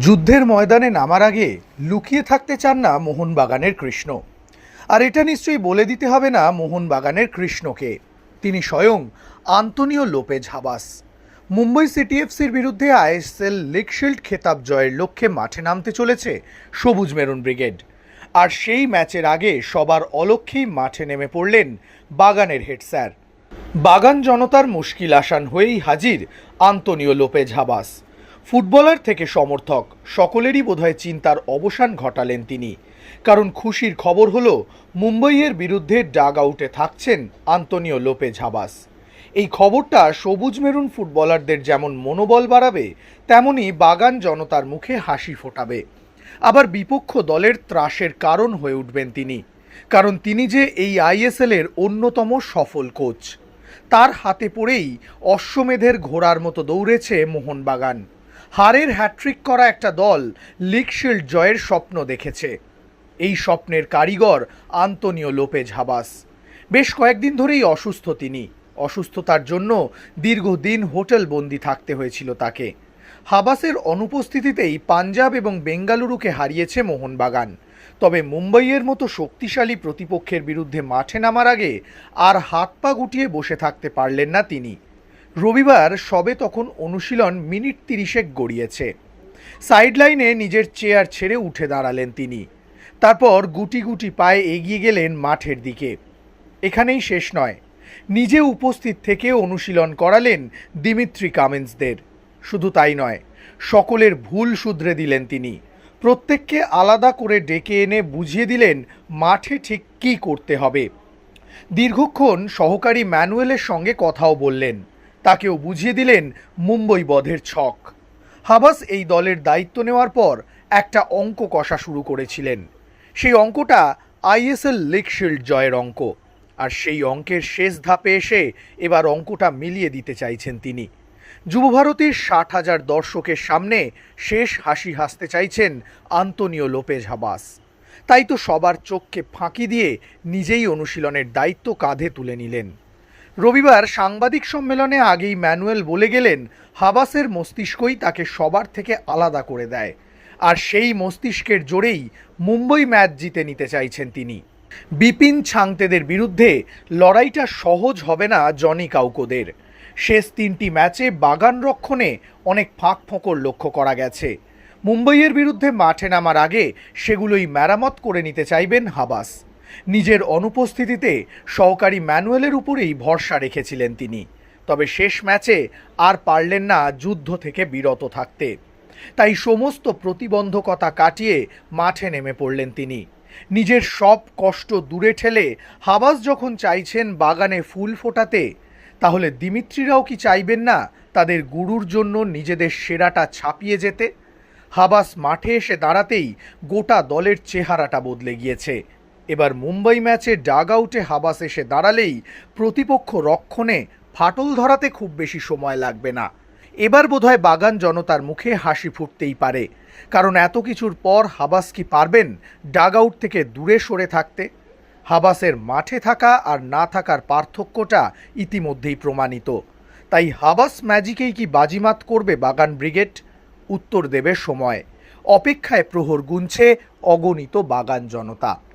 যুদ্ধের ময়দানে নামার আগে লুকিয়ে থাকতে চান না মোহনবাগানের কৃষ্ণ। আর এটা নিশ্চয়ই বলে দিতে হবে না মোহনবাগানের কৃষ্ণকে। তিনি স্বয়ং আন্তনিও লোপেজ হাবাস। মুম্বই সিটিএফসির বিরুদ্ধে আইএসএল লিগ শিল্ড খেতাব জয়ের লক্ষ্যে মাঠে নামতে চলেছে সবুজ মেরুন ব্রিগেড। আর সেই ম্যাচের আগে সবার অলক্ষ্যেই মাঠে নেমে পড়লেন বাগানের হেড স্যার। বাগান জনতার মুশকিল আসান হয়েই হাজির আন্তনিও লোপেজ হাবাস। ফুটবলার থেকে সমর্থক। সকলেরই বোধহয় চিন্তার অবসান ঘটালেন তিনি। কারণ খুশির খবর হলো, মুম্বইয়ের বিরুদ্ধে ডাগ আউটে থাকছেন আন্তনিও লোপেজ হাবাস। এই খবরটা সবুজ মেরুন ফুটবলারদের যেমন মনোবল বাড়াবে, তেমনি বাগান জনতার মুখে হাসি ফোটাবে। আবার বিপক্ষ দলের ত্রাসের কারণ হয়ে উঠবেন তিনি। কারণ তিনি যে এই আইএসএল এর অন্যতম সফল কোচ। তার হাতে পড়েই অশ্বমেধের ঘোড়ার মতো দৌড়েছে মোহনবাগান। হারের হ্যাট্রিক করা একটা দল লিগ শিল্ড জয়ের স্বপ্ন দেখেছে। এই স্বপ্নের কারিগর আন্তনিও লোপেজ হাবাস। বেশ কয়েকদিন ধরেই অসুস্থ তিনি। অসুস্থতার জন্য দীর্ঘদিন হোটেল বন্দি থাকতে হয়েছিল তাকে। হাবাসের অনুপস্থিতিতেই পাঞ্জাব এবং বেঙ্গালুরুকে হারিয়েছে মোহনবাগান। তবে মুম্বাইয়ের মতো শক্তিশালী প্রতিপক্ষের বিরুদ্ধে মাঠে নামার আগে আর হাত পা গুটিয়ে বসে থাকতে পারলেন না তিনি। রবিবার সবে তখন অনুশীলন মিনিট তিরিশেক গড়িয়েছে। সাইডলাইনে নিজের চেয়ার ছেড়ে উঠে দাঁড়ালেন তিনি। তারপর গুটি গুটি পায়ে এগিয়ে গেলেন মাঠের দিকে। এখানেই শেষ নয়, নিজে উপস্থিত থেকে অনুশীলন করালেন দিমিত্রি কামিন্সদের। শুধু তাই নয়, সকলের ভুল শুধরে দিলেন তিনি। প্রত্যেককে আলাদা করে ডেকে এনে বুঝিয়ে দিলেন মাঠে ঠিক কী করতে হবে। দীর্ঘক্ষণ সহকারী ম্যানুয়েলের সঙ্গে কথাও বললেন। তাকেও বুঝিয়ে দিলেন মুম্বই বধের ছক। হাবাস এই দলের দায়িত্ব নেওয়ার পর একটা অঙ্ক কষা শুরু করেছিলেন। সেই অঙ্কটা আইএসএল লিগ শিল্ড জয়ের অঙ্ক। আর সেই অঙ্কের শেষ ধাপে এসে এবার অঙ্কটা মিলিয়ে দিতে চাইছেন তিনি। যুবভারতীর ষাট হাজার দর্শকের সামনে শেষ হাসি হাসতে চাইছেন আন্তনিও লোপেজ হাবাস তাই তো সবার চোখকে ফাঁকি দিয়ে নিজেই অনুশীলনের দায়িত্ব কাঁধে তুলে নিলেন। রবিবার সাংবাদিক সম্মেলনে আগেই ম্যানুয়েল বলে গেলেন, হাবাসের মস্তিষ্কই তাকে সবার থেকে আলাদা করে দেয়। আর সেই মস্তিষ্কের জোরেই মুম্বই ম্যাচ জিতে নিতে চাইছেন তিনি। বিপিন ছাংতেদের বিরুদ্ধে লড়াইটা সহজ হবে না জনি কাউকোদের। শেষ তিনটি ম্যাচে বাগান রক্ষণে অনেক ফাঁক ফোঁকর লক্ষ্য করা গেছে। মুম্বইয়ের বিরুদ্ধে মাঠে নামার আগে সেগুলোই মেরামত করে নিতে চাইবেন হাবাস। নিজের অনুপস্থিতিতে সহকারী ম্যানুয়েলের উপরেই ভরসা রেখেছিলেন তিনি। তবে শেষ ম্যাচে আর পারলেন না যুদ্ধ থেকে বিরত থাকতে। তাই সমস্ত প্রতিবন্ধকতা কাটিয়ে মাঠে নেমে পড়লেন তিনি। নিজের সব কষ্ট দূরে ঠেলে হাবাস যখন চাইছেন বাগানে ফুল ফোটাতে, তাহলে দিমিত্রিরাও কি চাইবেন না তাদের গুরুর জন্য নিজেদের সেরাটা ছাপিয়ে যেতে? হাবাস মাঠে এসে দাঁড়াতেই গোটা দলের চেহারাটা বদলে গিয়েছে। এবার মুম্বাই ম্যাচে ডাগ আউটে হাবাস এসে দাঁড়ালেই প্রতিপক্ষ রক্ষণে ফাটল ধরাতে খুব বেশি সময় লাগবে না। এবার বোধহয় বাগান জনতার মুখে হাসি ফুটতেই পারে। কারণ এত কিছুর পর হাবাস কি পারবেন ডাগ আউট থেকে দূরে সরে থাকতে? হাবাসের মাঠে থাকা আর না থাকার পার্থক্যটা ইতিমধ্যেই প্রমাণিত। তাই হাবাস ম্যাজিকেই কি বাজিমাত করবে বাগান ব্রিগেড? উত্তর দেবে সময়। অপেক্ষায় প্রহর গুনছে অগণিত বাগান জনতা।